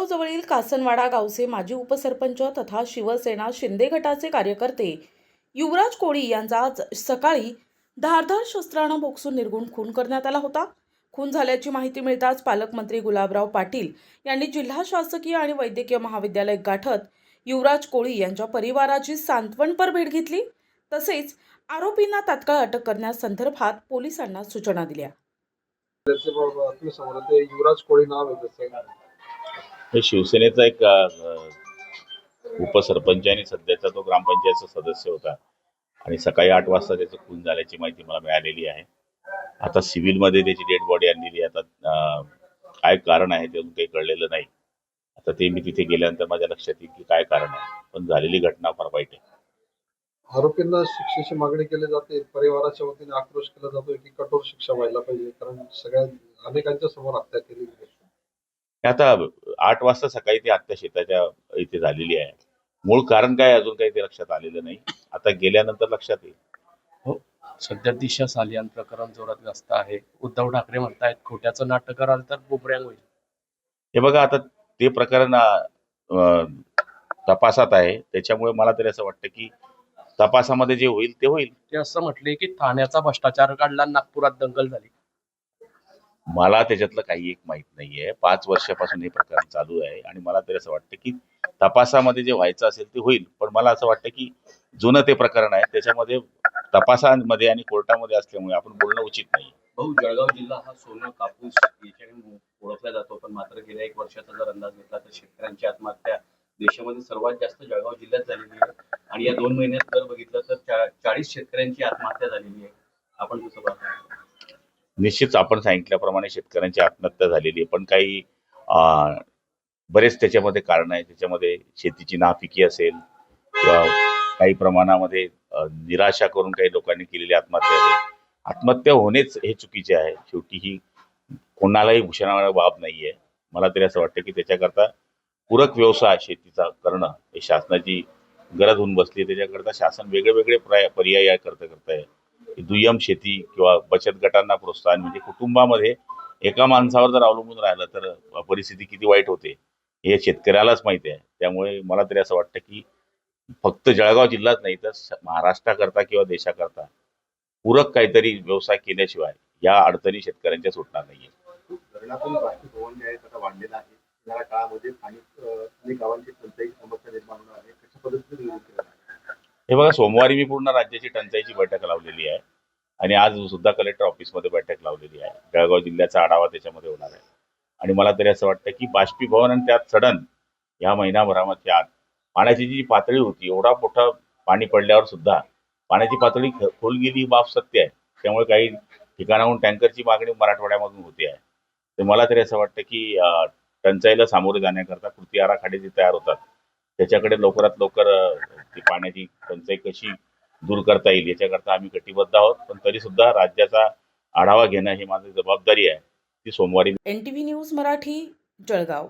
जळगावजवळील कासनवाडा गावचे माजी उपसरपंच तथा शिवसेना शिंदे गटाचे कार्यकर्ते युवराज कोळी यांचा आज सकाळी धारधार शस्त्रानं बोक्सून निर्गुण खून करण्यात आला होता. खून झाल्याची माहिती मिळताच पालकमंत्री गुलाबराव पाटील यांनी जिल्हा शासकीय आणि वैद्यकीय महाविद्यालय गाठत युवराज कोळी यांच्या परिवाराची सांत्वनपर भेट घेतली. तसेच आरोपींना तात्काळ अटक करण्यासंदर्भात पोलिसांना सूचना दिल्या. युवराज कोळी नाव आहे हे शिवसेनेचा एक उपसरपंच आणि सध्याचा तो ग्रामपंचायतचा सदस्य होता. आणि सकाळी आठ वाजता त्याचं खून झाल्याची माहिती मला मिळालेली आहे. आता सिव्हिलमध्ये त्याची डेड बॉडी आणलेली आहे. आता काय कारण आहे ते अजून काही कळलेलं नाही. आता ते मी तिथे गेल्यानंतर माझ्या लक्षात येईल की काय कारण आहे. पण झालेली घटना फार वाईट आहे. आरोपींना शिक्षेची मागणी केली जाते. परिवाराच्या वतीने आक्रोश केला जातोय की कठोर शिक्षा व्हायला पाहिजे. कारण सगळ्या अनेकांच्या समोर हत्या केली आता आठ वाजता सकाळी ती हत्या शेताच्या इथे झालेली आहे. मूळ कारण काय अजून काही ते लक्षात आलेलं नाही. आता गेल्यानंतर लक्षात येईल. हो सध्या दिशा सालियान प्रकरण जोरात गाजत आहे. उद्धव ठाकरे म्हणतायत खोट्याचं नाटक कराल तर बुबऱ्यांग होईल. हे बघा आता ते प्रकरण तपासात आहे. त्याच्यामुळे मला तरी असं वाटतं की तपासामध्ये जे होईल ते होईल. ते असं म्हटले की ठाण्याचा भ्रष्टाचार काढला नागपुरात दंगल झाली. मला त्याच्यातलं काही एक माहीत नाहीये. पाच वर्षापासून हे प्रकरण चालू आहे आणि मला तरी असं वाटतं की तपासामध्ये जे व्हायचं असेल ते होईल. पण मला असं वाटतं की जुनं ते प्रकरण आहे. त्याच्यामध्ये तपासामध्ये आणि कोर्टामध्ये असल्यामुळे आपण बोलणं उचित नाही भाऊ जळगाव जिल्हा हा सोनं कापूस याच्याने ओळखला जातो. पण मात्र गेल्या एक वर्षाचा जर अंदाज घेतला तर शेतकऱ्यांची आत्महत्या देशामध्ये सर्वात जास्त जळगाव जिल्ह्यात झालेली आहे. आणि या दोन महिन्यात जर बघितलं तर चाळीस शेतकऱ्यांची आत्महत्या झालेली आहे. आपण कसं निश्चित आपण सांगितल्याप्रमाणे शेतकऱ्यांची आत्महत्या झालेली आहे. पण काही बरेच त्याच्यामध्ये कारण आहे त्याच्यामध्ये शेतीची नापिकी असेल किंवा काही प्रमाणामध्ये निराशा करून काही लोकांनी केलेली आत्महत्या असेल आत्महत्या होणेच हे चुकीचे आहे. शेवटी ही कोणालाही भूषणावर बाब नाही आहे मला तरी असं वाटतं की त्याच्याकरता पूरक व्यवसाय शेतीचा करणं हे शासनाची गरज होऊन बसली त्याच्याकरता शासन वेगळे वेगळे पर्याय पर्याय करतं करत आहे. दुय्यम शेती किंवा बचत गटांना प्रोत्साहन म्हणजे कुटुंबामध्ये एका माणसावर जर अवलंबून राहिलं तर परिस्थिती किती वाईट होते हे शेतकऱ्यालाच माहिती आहे. त्यामुळे मला तरी असं वाटतं की फक्त जळगाव जिल्हाच नाही तर महाराष्ट्राकरता किंवा देशाकरता पूरक काहीतरी व्यवसाय केल्याशिवाय या अडचणी शेतकऱ्यांच्या सुटणार नाहीये. हे बघा सोमवारी मी पूर्ण राज्याची टंचाईची बैठक लावलेली आहे. आणि आज सुद्धा कलेक्टर ऑफिसमध्ये बैठक लावलेली आहे. जळगाव जिल्ह्याचा आढावा त्याच्यामध्ये होणार आहे. आणि मला तरी असं वाटतं की बाष्पीभवन आणि त्यात सडन या महिनाभरामध्ये आत पाण्याची जी पातळी होती एवढा मोठा पाणी पडल्यावर सुद्धा पाण्याची पातळी ख- खोल गेली ही बाब सत्य आहे. त्यामुळे काही ठिकाणाहून टँकरची मागणी मराठवाड्यामधून होते आहे. तर मला तरी असं वाटतं की टंचाईला सामोरे जाण्याकरता कृती आराखडे जे तयार होतात त्याच्याकडे लवकरात लवकर ती पाण्याची टंचाई कशी दूर करता येईल याच्याकरता आम्ही कटिबद्ध आहोत. पण तरी सुद्धा राज्याचा आढावा घेणं ही माझी जबाबदारी आहे. ती सोमवारी N T V news Marathi Jalgaon.